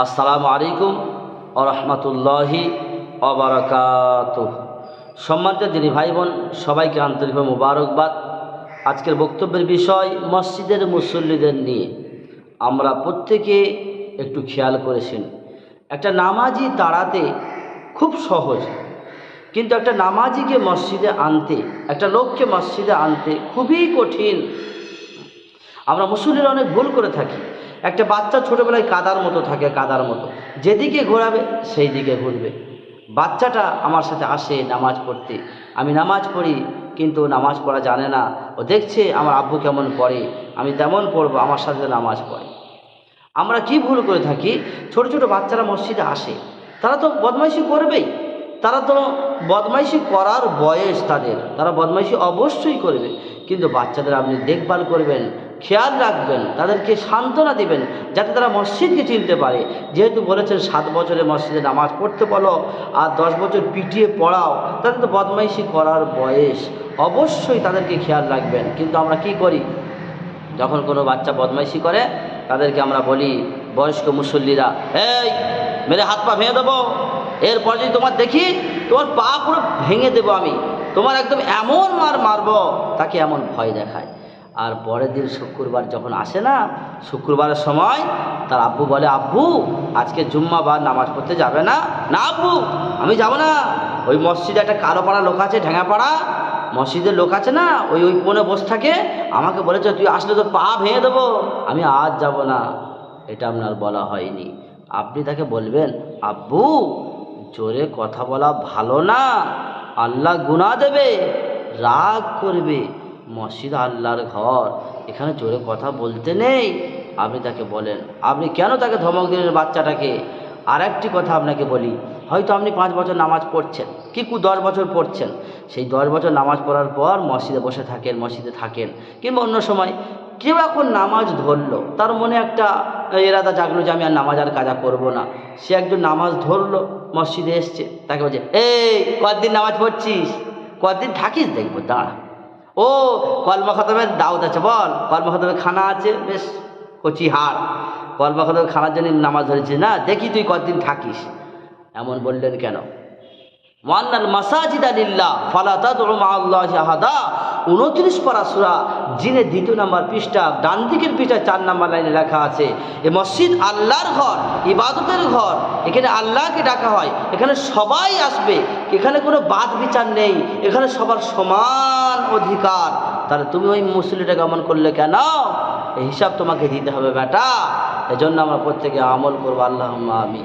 আসসালামু আলাইকুম ও রহমতুল্লাহি অবরাকাত সম্মানিত যিনি ভাই বোন সবাইকে আন্তরিকভাবে মোবারকবাদ। আজকের বক্তব্যের বিষয়, মসজিদের মুসল্লিদের নিয়ে। আমরা প্রত্যেকে একটু খেয়াল করেছেন। একটা নামাজি দাঁড়াতে খুব সহজ, কিন্তু একটা নামাজিকে মসজিদে আনতে, একটা লোককে মসজিদে আনতে খুবই কঠিন। আমরা মুসল্লিরা অনেক ভুল করে থাকি। একটা বাচ্চা ছোটোবেলায় কাদার মতো থাকে, কাদার মতো। যেদিকে ঘোরাবে সেই দিকে ঘুরবে। বাচ্চাটা আমার সাথে আসে নামাজ পড়তে। আমি নামাজ পড়ি, কিন্তু নামাজ পড়া জানে না। ও দেখছে আমার আব্বু কেমন পড়ে। আমি তেমন পড়ব, আমার সাথে নামাজ পড়ে। আমরা কি ভুল করে থাকি? ছোট ছোট বাচ্চারা মসজিদে আসে। তারা তো বদমাইশি করবেই। তারা তো বদমাইশি করার বয়স তাদের। তারা বদমাইশি অবশ্যই করবে। কিন্তু বাচ্চাদের আপনি দেখভাল করবেন খেয়াল রাখবেন, তাদেরকে সান্ত্বনা দিবেন, যাতে তারা মসজিদকে চিনতে পারে। যেহেতু বলেছেন সাত বছরে মসজিদে নামাজ পড়তে বলো আর দশ বছর পিটিয়ে পড়াও তাদের তো বদমাইশি করার বয়স। অবশ্যই তাদেরকে খেয়াল রাখবেন। কিন্তু আমরা কি করি? যখন কোনো বাচ্চা বদমাইশি করে, তাদেরকে আমরা বলি, বয়স্ক মুসল্লিরা, এই, মেরে হাত পা ভেঙে দেবো। এরপর যদি তোমার দেখি, তোমার পা পুরো ভেঙে দেবো আমি। তোমার একদম এমন মার মারবো, তাকে এমন ভয় দেখায়। আর পরের দিন শুক্রবার যখন আসে না, শুক্রবারের সময় তার আব্বু বলে, আব্বু, আজকে জুম্মা বা নামাজ পড়তে যাবে না? না, আব্বু, আমি যাব না। ওই মসজিদে একটা কালো পাড়া লোক আছে, ঢেঙাপাড়া। মসজিদের লোক আছে না, ওই ওই কোণে বসে থাকে। আমাকে বলেছে, তুই আসলে তো পা ভেঙে দেবো। আমি আজ যাব না। এটা আপনার বলা হয়নি। আপনি তাকে বলবেন, আব্বু, জোরে কথা বলা ভালো না। আল্লাহ গুণা দেবে, রাগ করবে। মসজিদ আল্লাহর ঘর। এখানে জোরে কথা বলতে নেই। আপনি তাকে বলেন, আপনি কেন তাকে ধমক দিলেন বাচ্চাটাকে? আর একটি কথা আপনাকে বলি, হয়তো আপনি পাঁচ বছর নামাজ পড়ছেন। কি কু দশ বছর পড়ছেন? সেই দশ বছর নামাজ পড়ার পর মসজিদে বসে থাকেন, মসজিদে থাকেন। কিংবা অন্য সময় কেউ এখন নামাজ ধরলো? তার মনে একটা এরাদা জাগলো যে, আমি আর নামাজ আর কাজা করব না। সে একজন নামাজ ধরলো, মসজিদে এসছে। তাকে বলছে, এই কদিন নামাজ পড়ছিস? কদিন থাকিস? দেখব, দাঁড়া। ও কলমা খতমের দাওয়াত আছে, বল। কলমা খতমের খানা আছে, বেশ কচি হাড়। কলমা খতমের খানার জন্য নামাজ ধরেছিস না, দেখি তুই কতদিন থাকিস। এমন বললেন কেন? ওয়ান্নাল মাসাজিদ আলিল্লাহ ফালাতা আল্লাহ আহাদা। উনত্রিশ পারা সুরা, জিনের দ্বিতীয় নাম্বার পৃষ্ঠা, ডান দিকের পৃষ্ঠা চার নাম্বার লাইনে লেখা আছে, এ মসজিদ আল্লাহর ঘর, ইবাদতের ঘর। এখানে আল্লাহকে ডাকা হয়। এখানে সবাই আসবে। এখানে কোনো বাদ বিচার নেই। এখানে সবার সমান অধিকার। তাহলে তুমি ওই মুসলিটা গমন করলে কেন? এই হিসাব তোমাকে দিতে হবে বেটা। এজন্য আমরা প্রত্যেকে আমল করব আল্লাহ আমি